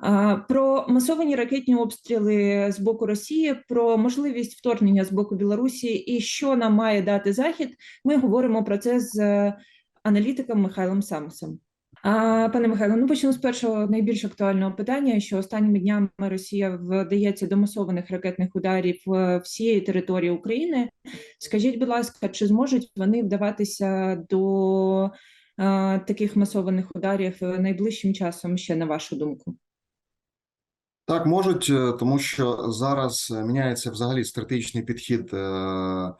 А, Про масовані ракетні обстріли з боку Росії, про можливість вторгнення з боку Білорусі і що нам має дати Захід. Ми говоримо про це з е, аналітиком Михайлом Самусом. А, Пане Михайло, ну почну з першого найбільш актуального питання, що останніми днями Росія вдається до масованих ракетних ударів е, всієї території України. Скажіть, будь ласка, чи зможуть вони вдаватися до е, таких масованих ударів найближчим часом ще на вашу думку? Так, можуть, е, тому що зараз е, міняється взагалі стратегічний підхід е,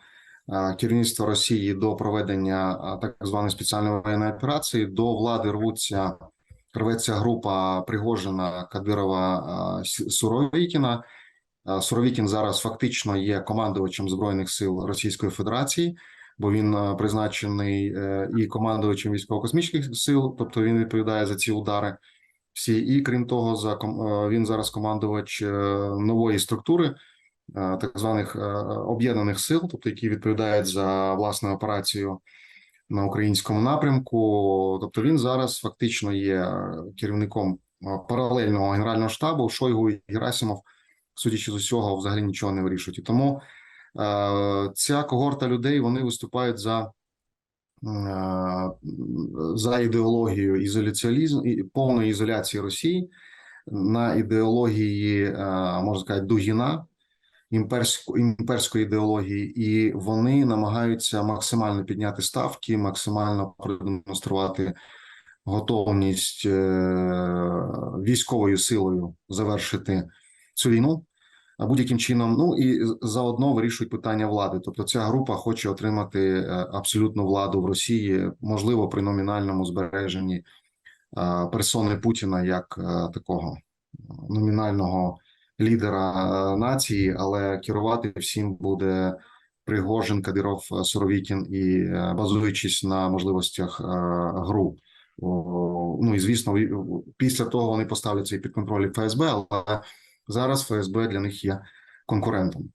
керівництва Росії до проведення так званої спеціальної воєнної операції. До влади рвуться рветься група Пригожина, Кадирова, Суровікіна. Суровікін зараз фактично є командувачем збройних сил Російської Федерації, бо він призначений і командувачем військово-космічних сил, тобто він відповідає за ці удари всі. І крім того, за е, він зараз командувач е, нової структури, е, так званих об'єднаних сил, тобто які відповідають за власну операцію на українському напрямку. Тобто він зараз фактично є керівником паралельного генерального штабу. Шойгу і Герасимов, судячи з усього, взагалі нічого не вирішують. І тому ця когорта людей вони виступають за за ідеологію ізоляціалізму і повної ізоляції Росії на ідеології, е, можна сказати, Дугіна, імперсько, імперської ідеології, і вони намагаються максимально підняти ставки, максимально продемонструвати готовність е, військовою силою завершити цю війну. А Будь-яким чином, ну і заодно вирішують питання влади. Тобто, ця група хоче отримати е, абсолютну владу в Росії, можливо, при номінальному збереженні е, персони Путіна як е, такого номінального лідера нації, але керувати всім буде Пригожин, Кадиров, Суровікін і базуючись на можливостях ГРУ. Ну і звісно, після того вони поставлять цей під контроль ФСБ, але зараз ФСБ для них є конкурентом.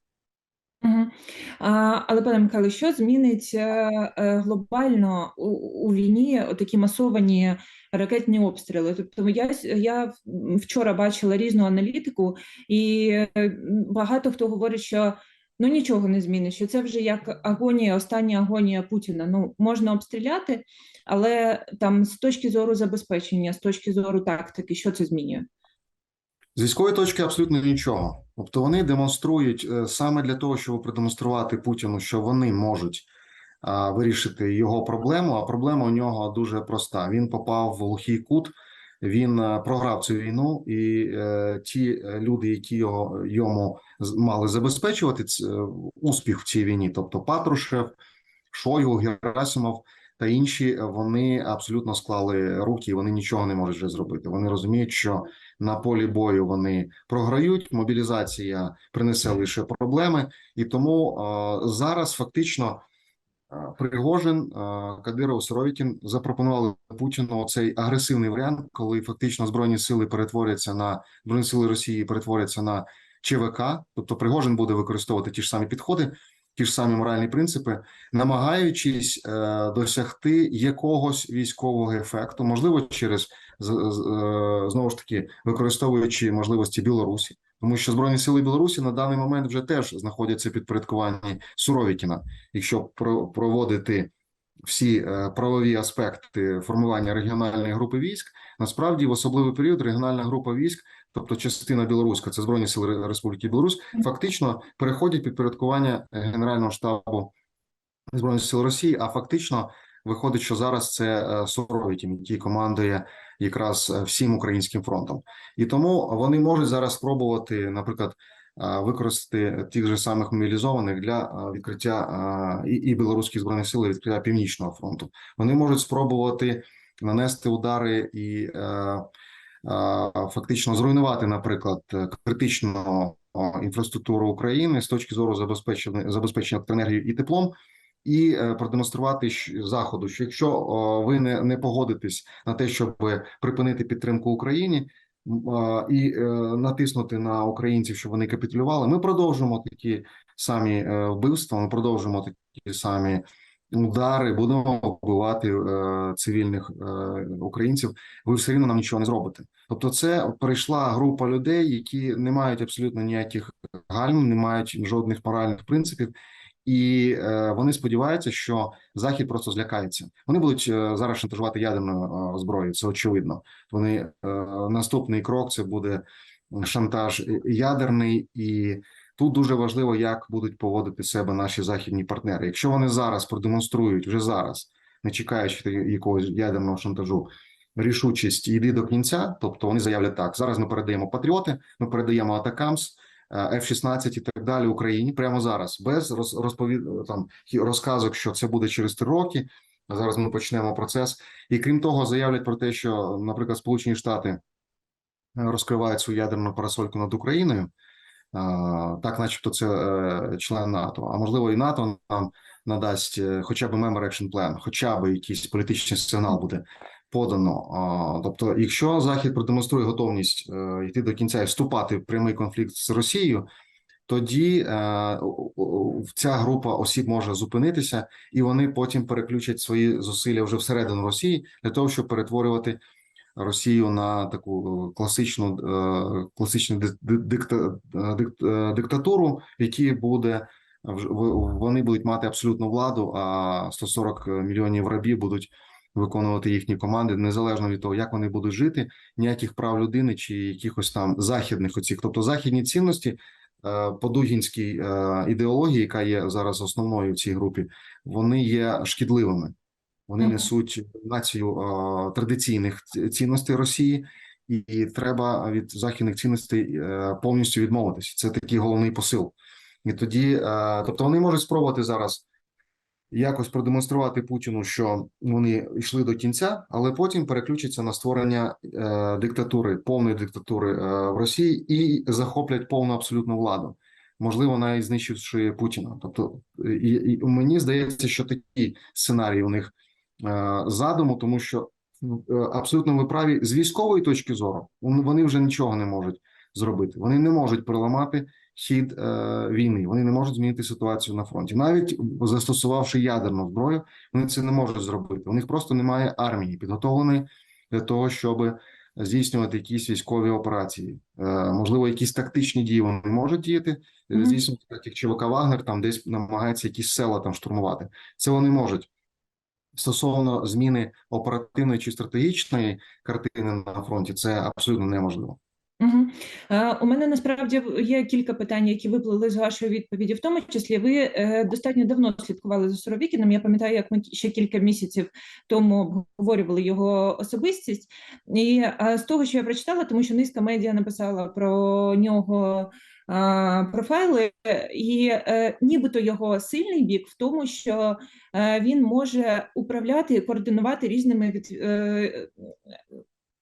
Але, пане Михайло, що зміниться е, глобально у, у війні такі масовані ракетні обстріли? Тобто я, с- я вчора бачила різну аналітику, і е, багато хто говорить, що ну нічого не змінить, що це вже як агонія, остання агонія Путіна. Ну можна обстріляти, але там з точки зору забезпечення, з точки зору тактики, що це змінює? З військової точки абсолютно нічого. Тобто вони демонструють е, саме для того, щоб продемонструвати Путіну, що вони можуть вирішити його проблему. А проблема у нього дуже проста: він попав в глухий кут, він е, програв цю війну, і е, ті люди, які його йому мали забезпечувати успіх в цій війні, тобто Патрушев, Шойгу, Герасимов та інші, вони абсолютно склали руки, і вони нічого не можуть вже зробити. Вони розуміють, що на полі бою вони програють. Мобілізація принесе лише проблеми, і тому е, зараз фактично е, Пригожин, е, Кадиров, Суровікін запропонували Путіну цей агресивний варіант, коли фактично збройні сили перетворяться на збройні сили Росії перетворяться на ЧВК, тобто Пригожин буде використовувати ті ж самі підходи. Ті ж самі моральні принципи, намагаючись е, досягти якогось військового ефекту, можливо, через знову ж таки використовуючи можливості Білорусі, тому що збройні сили Білорусі на даний момент вже теж знаходяться під порядкуванні Суровікіна. Якщо про, проводити всі е, правові аспекти формування регіональної групи військ, насправді в особливий період регіональна група військ, тобто частина білоруська, це збройні сили Республіки Білорусь, фактично переходять під порядкування е, Генерального штабу збройних сил Росії. А фактично виходить, що зараз це е, Суровікін, який командує якраз е, всім українським фронтом, і тому вони можуть зараз спробувати, наприклад, е, використати тих же самих мобілізованих для відкриття і, і білоруських збройних сил для відкриття північного фронту. Вони можуть спробувати нанести удари і фактично зруйнувати, наприклад, критичну інфраструктуру України з точки зору забезпечення забезпечення електроенергією і теплом. І е, продемонструвати заходу, що якщо ви не, не погодитесь на те, щоб припинити підтримку Україні і е, натиснути на українців, щоб вони капітулювали, ми продовжимо такі самі е, вбивства, ми продовжимо такі самі удари, будемо вбивати цивільних українців, ви все рівно нам нічого не зробите. Тобто, це прийшла група людей, які не мають абсолютно ніяких гальм, не мають жодних моральних принципів, і е, вони сподіваються, що Захід просто злякається. Вони будуть е, зараз шантажувати ядерною е, зброєю. Це очевидно. Вони наступний крок це буде шантаж ядерний, і тут дуже важливо, як будуть поводити себе наші західні партнери. Якщо вони зараз продемонструють вже зараз, не чекаючи якогось ядерного шантажу. Рішучість йди до кінця, тобто вони заявлять так: зараз ми передаємо патріоти, ми передаємо Атакамс, F-16 і так далі Україні прямо зараз, без роз- розповід там розказок, що це буде через три роки. Зараз ми почнемо процес. І крім того, заявлять про те, що, наприклад, Сполучені Штати е, розкривають свою ядерну парасольку над Україною. Так, начебто, це е, член НАТО. А можливо, і НАТО нам надасть е, хоча б Action Plan, хоча б якийсь політичний сигнал буде подано. Тобто, якщо Захід продемонструє готовність е, йти до кінця і вступати в прямий конфлікт з Росією, тоді е, ця група осіб може зупинитися, і вони потім переключать свої зусилля вже всередину Росії для того, щоб перетворювати Росію на таку е, класичну класичну ди- ди- дикта, дик- диктатуру, в якій буде вони будуть мати абсолютну владу, а 140 мільйонів рабів будуть виконувати їхні команди, незалежно від того, як вони будуть жити, ніяких прав людини чи якихось там західних оцих, тобто західні цінності. е, По дугінській е, ідеології, яка є зараз основною в цій групі, вони є шкідливими. Вони несуть націю е, традиційних цінностей Росії, і, треба від західних цінностей повністю відмовитися. Це такий головний посил. І тоді, тобто, вони можуть спробувати зараз якось продемонструвати Путіну, що вони йшли до кінця, але потім переключаться на створення е, диктатури, повної диктатури е, в Росії і захоплять повну абсолютну владу. Можливо, навіть знищивши Путіна. Тобто, і, і мені здається, що такі сценарії у них е, задуму, тому що е, абсолютно ви праві з військової точки зору вони вже нічого не можуть зробити. Вони не можуть переламати хід е, війни. Вони не можуть змінити ситуацію на фронті, навіть застосувавши ядерну зброю, вони це не можуть зробити. У них просто немає армії підготовленої для того, щоб здійснювати якісь військові операції. Е, можливо, якісь тактичні дії вони можуть діяти. е. Здійснювати так, як ЧВК Вагнер там десь намагається якісь села там штурмувати. Це вони можуть. Стосовно зміни оперативної чи стратегічної картини на фронті, це абсолютно неможливо. Угу. У мене насправді є кілька питань, які виплили з вашої відповіді. В тому числі, ви е, достатньо давно слідкували за Суровікіним. Я пам'ятаю, як ми ще кілька місяців тому обговорювали його особистість. І е, з того, що я прочитала, тому що низка медіа написала про нього профайли, і нібито його сильний бік в тому, що він може управляти і координувати різними від,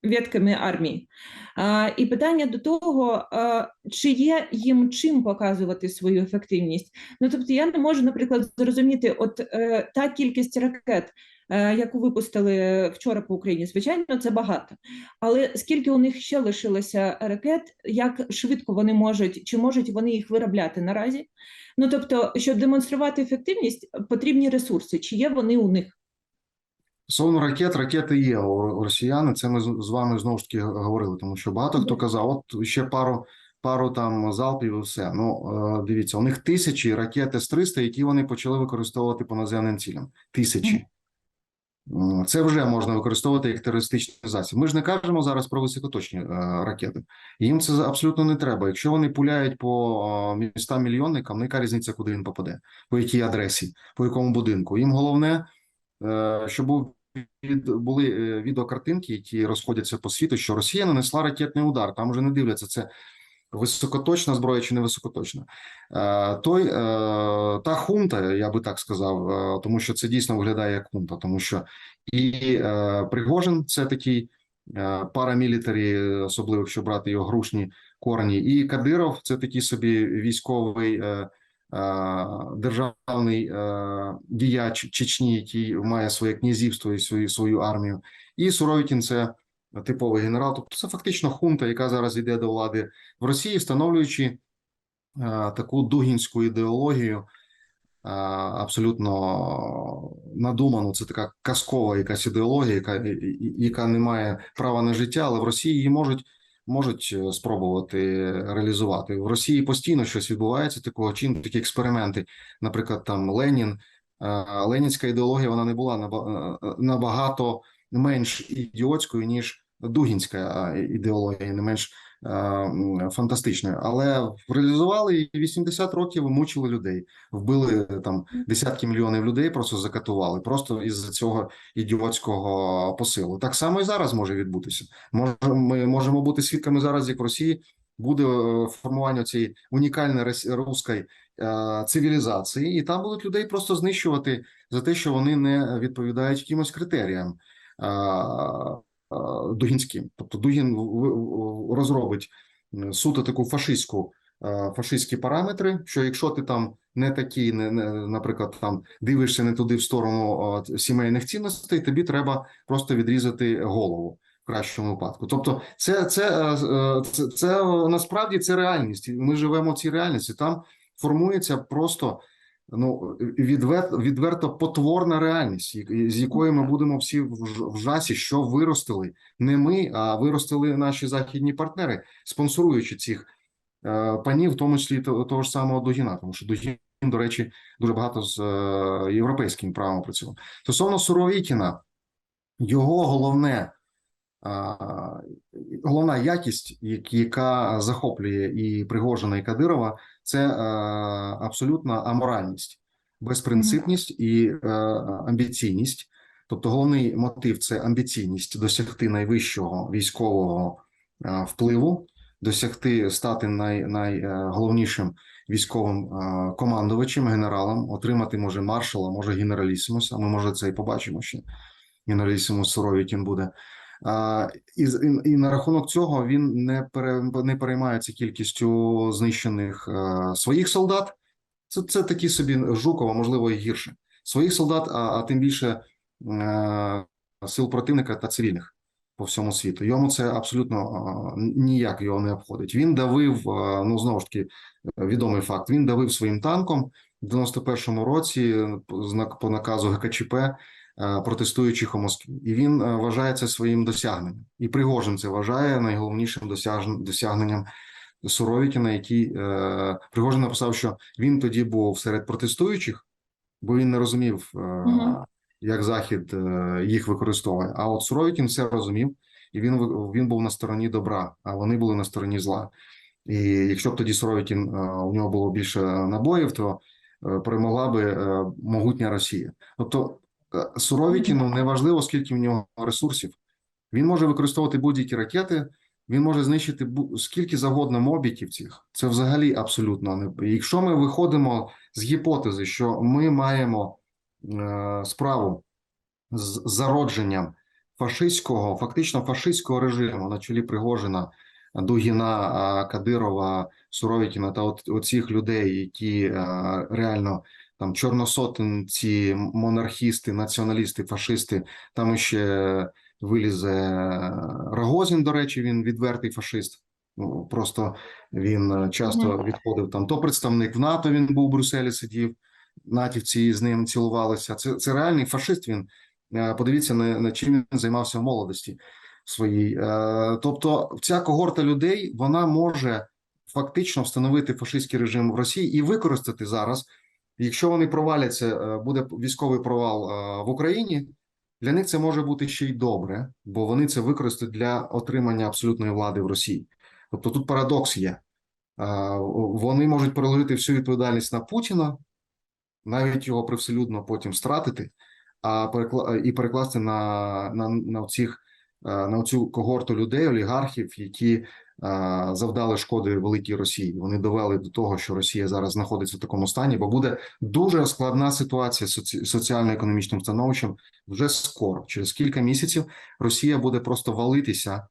ветками армії. А, І питання до того, а, чи є їм чим показувати свою ефективність. Ну тобто, я не можу, наприклад, зрозуміти, от е, та кількість ракет, е, яку випустили вчора по Україні, звичайно, це багато. Але скільки у них ще лишилося ракет, як швидко вони можуть, чи можуть вони їх виробляти наразі? Ну тобто, щоб демонструвати ефективність, потрібні ресурси, чи є вони у них? Стосовно ракет, ракети є у у росіян. Це ми з вами знову ж таки говорили, тому що багато хто казав, от ще пару, пару там залпів і все. Ну е, дивіться, у них тисячі ракет С-300, які вони почали використовувати по наземним цілям. Тисячі. Це вже можна використовувати як терористичний засіб. Ми ж не кажемо зараз про високоточні е, ракети. Їм це абсолютно не треба. Якщо вони пуляють по е, містам мільйонникам, ну яка різниця, куди він попаде, по якій адресі, по якому будинку. Їм головне, е, щоб був від були е, відеокартинки, які розходяться по світу, що Росія нанесла ракетний удар. Там вже не дивляться це високоточна зброя чи не високоточна. Е, Той та хунта, я би так сказав, тому що це дійсно виглядає як хунта, тому що і Пригожин це такий парамілітарі, особливо якщо брати його грушні корені, і Кадиров це такий собі військовий. Е, Державний е, діяч Чечні, який має своє князівство і свою свою армію, і Суровікін це типовий генерал. Тобто це фактично хунта, яка зараз йде до влади в Росії, встановлюючи е, таку дугінську ідеологію абсолютно надуману. Це така казкова якась ідеологія, яка, яка не має права на життя, але в Росії її можуть. Можуть е, спробувати реалізувати в Росії постійно щось відбувається такого чину, такі експерименти. Наприклад, там Ленін, е, ленінська ідеологія вона не була е, набагато менш ідіотською ніж дугінська ідеологія, не менш фантастичною. Але реалізували і 80 років мучили людей, вбили е, там десятки мільйонів людей, просто закатували, просто із цього ідіотського посилу. Так само і зараз може відбутися. Може, ми можемо бути свідками зараз, як в Росії буде е, формування цієї унікальної рос- руської е, цивілізації, і там будуть людей просто знищувати за те, що вони не відповідають якимось критеріям е, е, дугінським. Тобто Дугін розробить суто таку фашистську. е, Фашистські параметри, що якщо ти там не такий, не, не наприклад, там дивишся не туди в сторону сімейних цінностей, тобі треба просто відрізати голову в кращому випадку. Тобто, це, це, е, е, це, це е, насправді це реальність. Ми живемо в цій реальності. Там формується просто ну відверто, відверто потворна реальність, з якої ми будемо всі в жасі, що виростили не ми, а виростили наші західні партнери, спонсоруючи цих е, панів, в тому числі того, того ж самого Дугіна, тому що Дугін, до речі, дуже багато з е, європейським правом працював. Стосовно Суровікіна, його головне. Головна якість, яка захоплює і Пригожина, і Кадирова, це е, абсолютна аморальність, безпринципність і е, амбіційність. Тобто, головний мотив це амбіційність досягти найвищого військового е, впливу, досягти стати най, найголовнішим військовим командувачем, генералом, отримати може маршала, може генералісимус, а ми може це і побачимо ще. Генералісимус Суровікін буде. І, і, на рахунок цього він не пере, не переймається кількістю знищених е, своїх солдат. Це, це такі собі Жукова, можливо, і гірше. Своїх солдат, а, а тим більше е, сил противника та цивільних по всьому світу. Йому це абсолютно е, ніяк його не обходить. Він давив, ну знову ж таки, відомий факт. Він давив своїм танком в 91-му році по наказу ГКЧП протестуючих у Москві, і він е, вважає це своїм досягненням. І Пригожин це вважає найголовнішим досягненням Суровікіна, який е, Пригожин написав, що він тоді був серед протестуючих, бо він не розумів, е, як Захід е, їх використовує. А от Суровікін все розумів, і він він був на стороні добра, а вони були на стороні зла. І якщо б тоді Суровікін е, у нього було більше набоїв, то е, перемогла би е, могутня Росія. Тобто е, Суровікіну не важливо, скільки в нього ресурсів. Він може використовувати будь-які ракети, він може знищити скільки завгодно мобіків цих. Це взагалі абсолютно не. Якщо ми виходимо з гіпотези, що ми маємо е, справу з зародженням фашистського, фактично фашистського режиму на чолі Пригожина, Дугіна, а, Кадирова, Суровікіна та от оцих людей, які е, реально там чорносотенці, монархісти, націоналісти, фашисти, там ще вилізе Рогозін, до речі, він відвертий фашист. Ну, Просто він е, часто відходив там. То представник в НАТО він був у Брюсселі, сидів, натівці з ним цілувалися. Це, це реальний фашист. Він Е, подивіться на, на чим він займався в молодості своїй. Е, Тобто, ця когорта людей вона може фактично встановити фашистський режим в Росії і використати зараз. Якщо вони проваляться, е, буде військовий провал е, в Україні. Для них це може бути ще й добре, бо вони це використають для отримання абсолютної влади в Росії. Тобто тут парадокс є. Е, Вони можуть переложити всю відповідальність на Путіна, навіть його привселюдно потім стратити, а перекла... і перекласти на, на, на цих на цю когорту людей, олігархів, які завдали шкоди великій Росії. Вони довели до того, що Росія зараз знаходиться в такому стані, бо буде дуже складна ситуація соці... соціально-економічним становищем вже скоро. Через кілька місяців Росія буде просто валитися,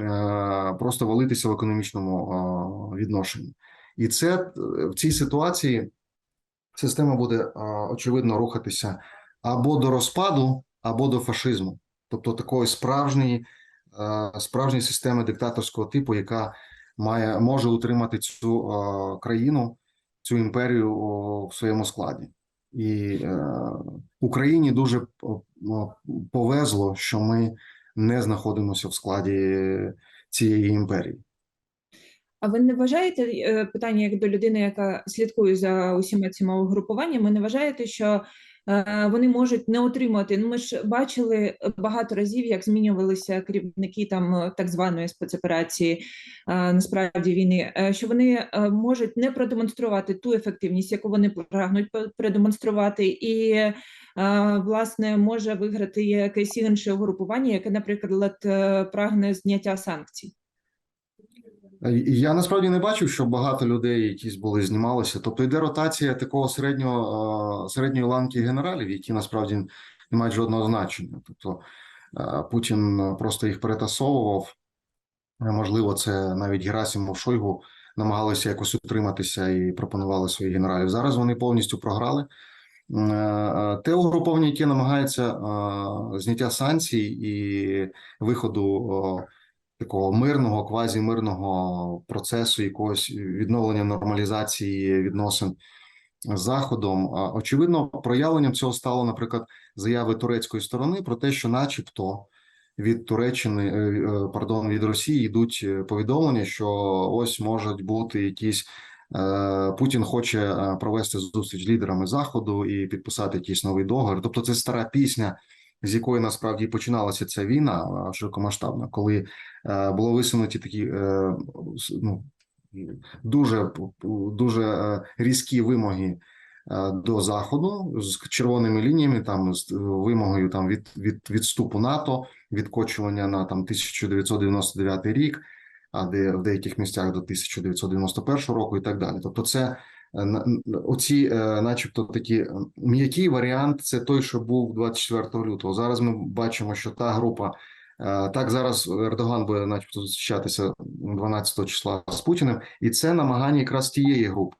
е, просто валитися в економічному відношенні, і це е, в цій ситуації система буде очевидно рухатися або до розпаду, або до фашизму, тобто такої справжньої, е, справжньої системи диктаторського типу, яка має може утримати цю е, країну, цю імперію в своєму складі. І е, Україні дуже о, повезло, що ми не знаходимося в складі цієї імперії. А ви не вважаєте питання як до людини, яка слідкує за усіма цими угрупуваннями, не вважаєте, що вони можуть не отримати? Ну, ми ж бачили багато разів, як змінювалися керівники там е, так званої спецоперації, е, насправді війни, е, що вони е, можуть не продемонструвати ту ефективність, яку вони прагнуть продемонструвати, і е, власне може виграти якесь інше угрупування, яке, наприклад, е, прагне зняття санкцій. І Я насправді не бачив, що багато людей якісь були знімалися. Тобто йде ротація такого середнього е, середньої ланки генералів, які насправді не мають жодного значення. Тобто е, Путін просто їх перетасовував. Е, Можливо, це навіть Герасимов Шойгу намагалися якось утриматися і пропонували своїх генералів. Зараз вони повністю програли. Е, е, Те угруповання, яке намагається е, зняття санкцій і виходу такого мирного, квазімирного процесу, якогось відновлення нормалізації відносин з Заходом. Очевидно, проявленням цього стало, наприклад, заяви турецької сторони про те, що, начебто, від Туреччини, е, е, пардон, від Росії йдуть е, повідомлення, що ось можуть бути якісь. Путін хоче провести зустріч з лідерами заходу і підписати якийсь новий договір. Тобто, це стара пісня, з якої насправді починалася ця війна широкомасштабна, коли е, було висунуті такі е, ну, дуже дуже е, різкі вимоги до заходу з червоними лініями, там з вимогою там від, від відступу НАТО, відкочування на там 1999 рік, а де в деяких місцях до 1991 року, і так далі. Тобто, це оці, е, начебто, такі е, м'який варіант, це той, що був 24 лютого. Зараз ми бачимо, що та група. Е, Так, зараз Ердоган буде, начебто, зустрічатися 12 числа з Путіним, і це намагання якраз тієї групи,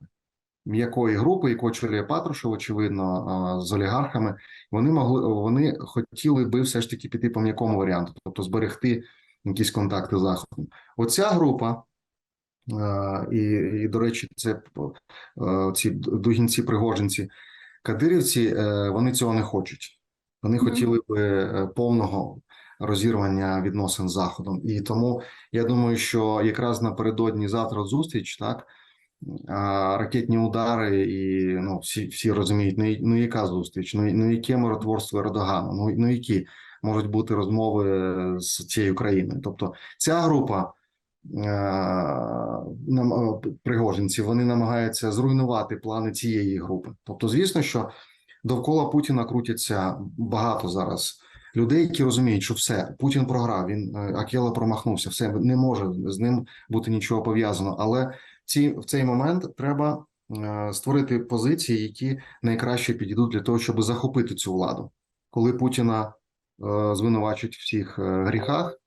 м'якої групи, яку очолює Патрушев, очевидно, е, з олігархами. Вони могли вони хотіли би все ж таки піти по м'якому варіанту, тобто зберегти якісь контакти з Заходом. Оця група, е, і, і до речі, це е, ці дугінці, пригожинці, кадирівці, е, вони цього не хочуть. Вони Мгм. хотіли би е, повного розірвання відносин з Заходом. І тому я думаю, що якраз напередодні завтра зустріч, так а, ракетні удари, і ну всі, всі розуміють, ну, ну яка зустріч? Ну, ну яке миротворство Ердогана? Ну, ну які можуть бути розмови з цією країною? Тобто ця група. Е, е, пригожинців вони намагаються зруйнувати плани цієї групи. Тобто, звісно, що довкола Путіна крутяться багато зараз людей, які розуміють, що все Путін програв. Він е, Акела промахнувся, все не може з ним бути нічого пов'язано. Але ці в цей момент треба створити позиції, які найкраще підійдуть для того, щоб захопити цю владу. Коли Путіна звинувачують в всіх гріхах,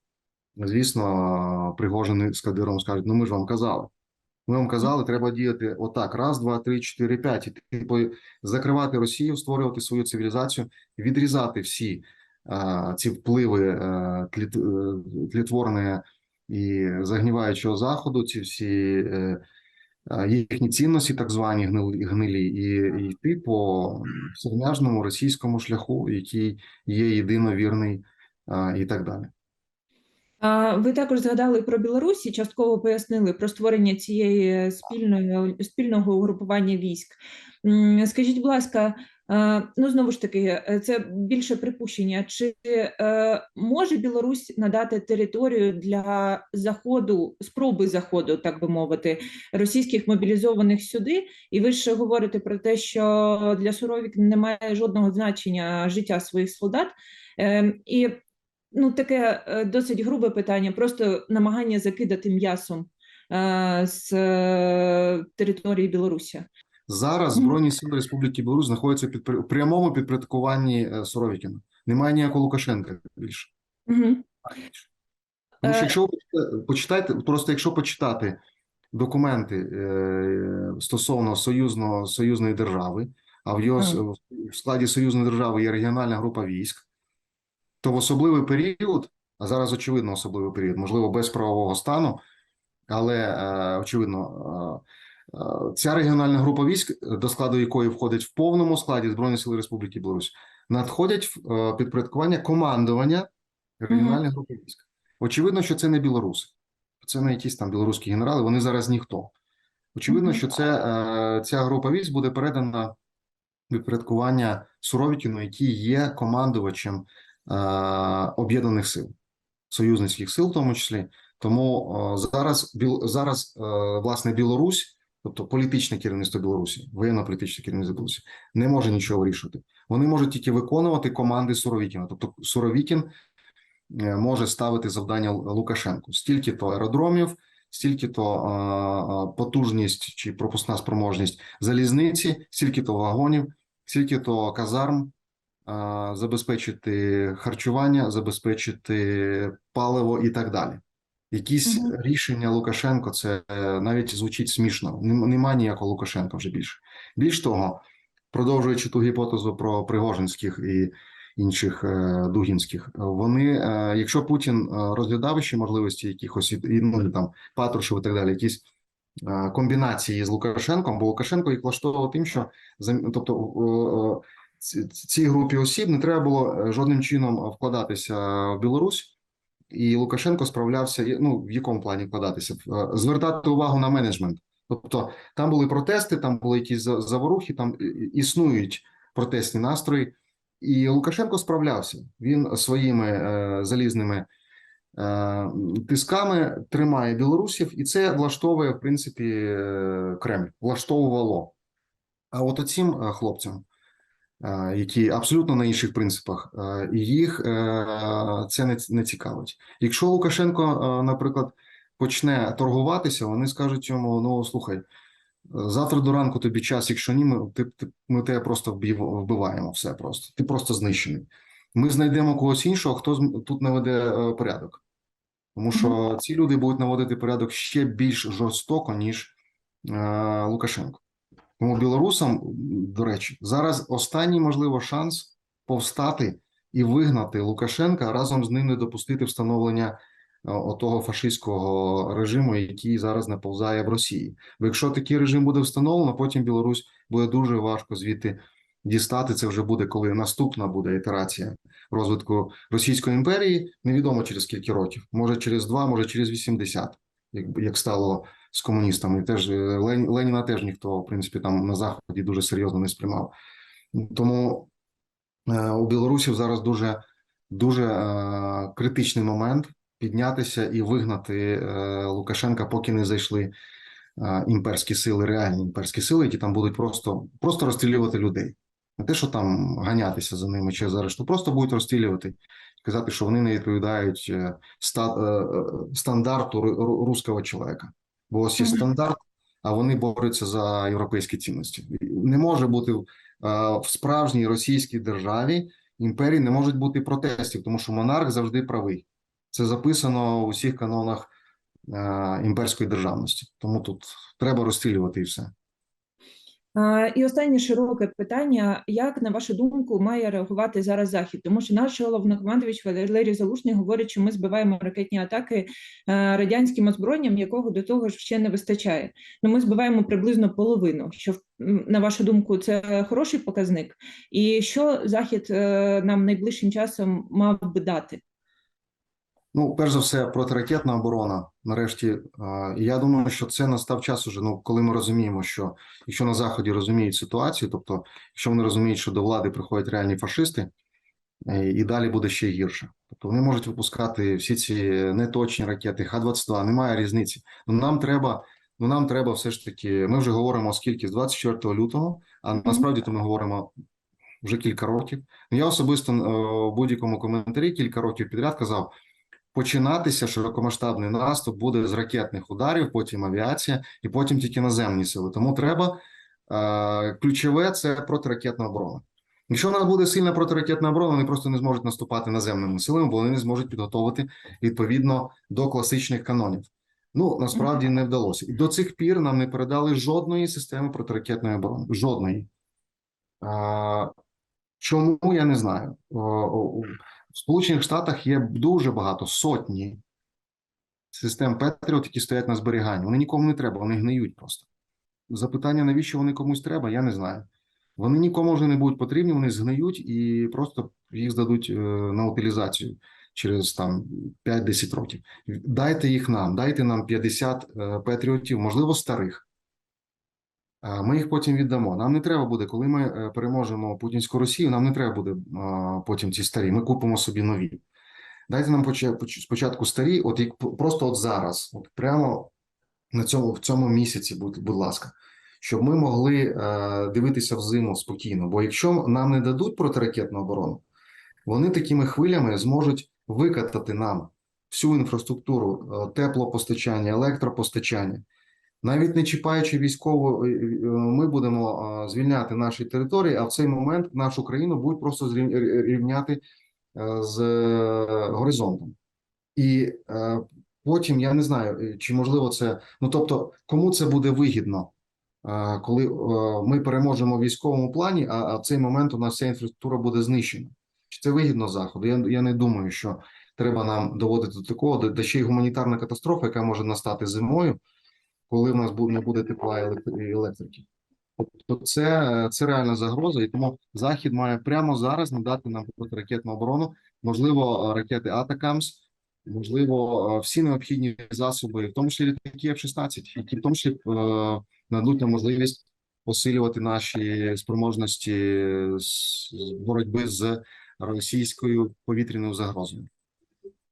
звісно, Пригожин з Кадиром скажуть: ну ми ж вам казали. Ми вам казали, треба діяти отак: раз, два, три, чотири, п'ять, і типу закривати Росію, створювати свою цивілізацію, відрізати всі а, ці впливи а, тліт, е, тлітворної і загніваючого заходу, ці всі е, а, їхні цінності, так звані гнилі, гнилі, і, і йти по серняжному російському шляху, який є єдино вірний, а, і так далі. Ви також згадали про Білорусь і частково пояснили про створення цієї спільної спільного угрупування військ. Скажіть, будь ласка, е, ну знову ж таки, е, це більше припущення. Чи е, може Білорусь надати територію для заходу, спроби заходу, так би мовити, російських мобілізованих сюди? І ви ж говорите про те, що для Суровік немає жодного значення життя своїх солдат. Е, І Ну, таке е, досить грубе питання, просто намагання закидати м'ясом е, з е, території Білорусі. Зараз Збройні сили Республіки Білорусь знаходяться під при- прямому підпорядкуванні Суровікіна. Немає ніякого Лукашенка більше. Угу. Тому що якщо почитайте, просто якщо почитати документи е, стосовно союзного союзної держави, а в його в складі союзної держави є регіональна група військ, то в особливий період, а зараз очевидно особливий період, можливо, без правового стану, але е, очевидно, Ця регіональна група військ, до складу якої входить в повному складі Збройні Сили Республіки Білорусь, надходять в е, підпорядкування командування регіональної групи військ. Очевидно, що це не білоруси, це не якісь там білоруські генерали, вони зараз ніхто. Очевидно, що це, е, ця група військ буде передана в підпорядкування Суровікіну, який є командувачем е, об'єднаних сил, союзницьких сил, в тому числі. Тому е, зараз зараз е, власне Білорусь, тобто політичне керівництво Білорусі, воєнно-політичне керівництво Білорусі, не може нічого вирішувати. Вони можуть тільки виконувати команди Суровікіна. Тобто Суровікін е, може ставити завдання Лукашенку: стільки то аеродромів, стільки то е, е, потужність чи пропускна спроможність залізниці, стільки то вагонів, стільки то казарм. Забезпечити харчування, забезпечити паливо і так далі. Якісь Мгм. рішення Лукашенко, це навіть звучить смішно. Нема ніякого Лукашенка вже більше. Більш того, продовжуючи ту гіпотезу про Пригожинських і інших е, дугінських, вони, е, якщо Путін е, розглядав ще можливості якихось ну, там Патрушев і так далі, якісь комбінації з Лукашенком, бо Лукашенко їх влаштовував тим, що тобто цій групі осіб не треба було е, жодним чином вкладатися в Білорусь. І Лукашенко справлявся, ну в якому плані вкладатися, Е, звертати увагу на менеджмент. Тобто там були протести, там були якісь заворухи, там існують протестні настрої, і Лукашенко справлявся. Він своїми е, залізними е, тисками тримає білорусів, і це влаштовує в принципі е, Кремль, влаштовувало. А от оцім е, хлопцям, е, які абсолютно на інших принципах, і їх е, це не, цікавить. Якщо Лукашенко, е, наприклад, почне торгуватися, вони скажуть йому: ну слухай, завтра до ранку тобі час, якщо ні, ми, ти, ти, ми тебе просто вбиваємо. Все просто. Ти просто знищений. Ми знайдемо когось іншого, хто тут наведе е, порядок. Тому що ці люди будуть наводити порядок ще більш жорстоко, ніж е, Лукашенко. Тому білорусам, до речі, зараз останній можливо шанс повстати і вигнати Лукашенка разом з ним не допустити встановлення е, отого фашистського режиму, який зараз наповзає в Росії. Бо якщо такий режим буде встановлено, потім Білорусь буде дуже важко звідти дістати. Це вже буде коли наступна буде ітерація розвитку Російської імперії. Невідомо через скільки років, може через два, може через 80, як, як стало з комуністами. Теж е, Лен, Леніна теж ніхто, в принципі, там на заході дуже серйозно не сприймав. Тому е, у білорусів зараз дуже дуже е, критичний момент піднятися і вигнати Лукашенка, поки не зайшли імперські сили, реальні імперські сили, які там будуть просто, просто розстрілювати людей. Не те, що там ганятися за ними чи заарешту, просто будуть розстрілювати, казати, що вони не відповідають ста, стандарту ру- ру- руського чоловіка. Бо ось є стандарт, а вони борються за європейські цінності. Не може бути е, в справжній російській державі імперії не можуть бути протестів, тому що монарх завжди правий. Це записано у всіх канонах е, імперської державності. Тому тут треба розстрілювати і все. І останнє широке питання: як на вашу думку має реагувати зараз захід? Тому що наш головнокомандувач Валерій Залужний говорить, що ми збиваємо ракетні атаки е, радянським озброєнням, якого до того ж ще не вистачає. Ну ми збиваємо приблизно половину. Що на вашу думку, це хороший показник? І що захід е, нам найближчим часом мав би дати? Ну, перш за все, протиракетна оборона. Нарешті, я думаю, що це настав час уже. Ну, коли ми розуміємо, що якщо на заході розуміють ситуацію, тобто, якщо вони розуміють, що до влади приходять реальні фашисти, е, і далі буде ще гірше. Тобто вони можуть випускати всі ці неточні ракети, Х-22, немає різниці. Ну нам треба. Ну, нам треба все ж таки. Ми вже говоримо скільки з 24 лютого, а насправді то ми говоримо вже кілька років. Ну, я особисто е, в будь-якому коментарі кілька років підряд казав: починатися широкомасштабний наступ буде з ракетних ударів, потім авіація, і потім тільки наземні сили. Тому треба е, ключове це протиракетна оборона. Якщо в нас буде сильна протиракетна оборона, вони просто не зможуть наступати наземними силами, бо вони не зможуть підготовити відповідно до класичних канонів. Ну насправді не вдалося. І до цих пір нам не передали жодної системи протиракетної оборони. Жодної. А, чому я не знаю? В Сполучених Штатах є дуже багато сотні систем Петріот, які стоять на зберіганні. Вони нікому не треба, вони гниють просто. запитання, навіщо вони комусь треба, я не знаю. Вони нікому вже не будуть потрібні, вони згниють і просто їх здадуть е, на утилізацію через там 5-10 років. Дайте їх нам, дайте нам 50 е, патріотів, можливо, старих. Ми їх потім віддамо. Нам не треба буде, коли ми е, переможемо путінську Росію, нам не треба буде потім ці старі. Ми купимо собі нові. Дайте нам спочатку старі, от як просто от зараз, от прямо на цьому в цьому місяці, будь, будь ласка, щоб ми могли е, дивитися в зиму спокійно. Бо якщо нам не дадуть протиракетну оборону, вони такими хвилями зможуть викатати нам всю інфраструктуру е, теплопостачання, електропостачання. Навіть не чіпаючи військову, е, е, ми будемо е, звільняти наші території, а в цей момент нашу країну будуть просто рівняти з горизонтом. І потім я не знаю, чи можливо це. Ну тобто, кому це буде вигідно, коли ми переможемо в військовому плані, а, в цей момент у нас вся інфраструктура буде знищена. Чи це вигідно заходу? Я, я не думаю, що треба нам доводити до такого, де ще й гуманітарна катастрофа, яка може настати зимою, коли в нас не буде тепла і електрики. Тобто це, це реальна загроза, і тому Захід має прямо зараз надати нам протиракетну оборону, можливо, ракети Атакамс, можливо, всі необхідні засоби, в тому числі літаки F-16, які в тому числі е, нададуть нам можливість посилювати наші спроможності з боротьби з російською повітряною загрозою.